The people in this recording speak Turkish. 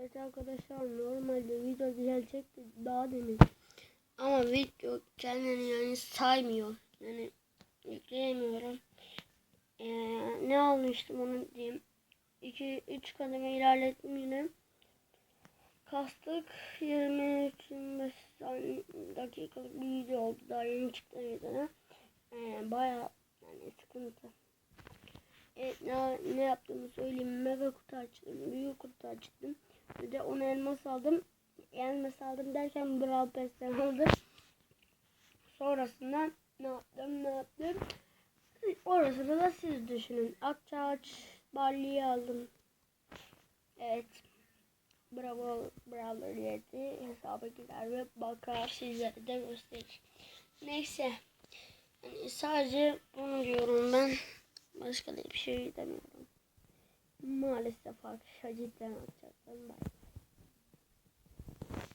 Evet arkadaşlar normalde video gelecekti daha demin. Ama video kendini yani saymıyor. Yani yükleyemiyorum. Ee, ne almıştım onu diyeyim. 2-3 kademe ilerlettim yine. Kastık 23-25 saniye- dakikalık bir video oldu. Daha yeni çıktı videoda. Ee, Baya yani sıkıntı. Ne, ne yaptığımı söyleyeyim. Mega kutu açtım. Büyük kutu açtım. Bir de 10 elmas aldım. Elmas aldım derken Brawl Pass'ten aldım. Sonrasında ne yaptım ne yaptım. Orasını da siz düşünün. Akçaağaç Barley'i aldım. Evet. Bravo, bravo diyeti hesaba gider ve bakar sizlere de gösterir. Neyse. Yani sadece bunu diyorum ben. Başka da bir şey demiyorum. Maalesef arkadaşlar cidden atacaktım. Bye.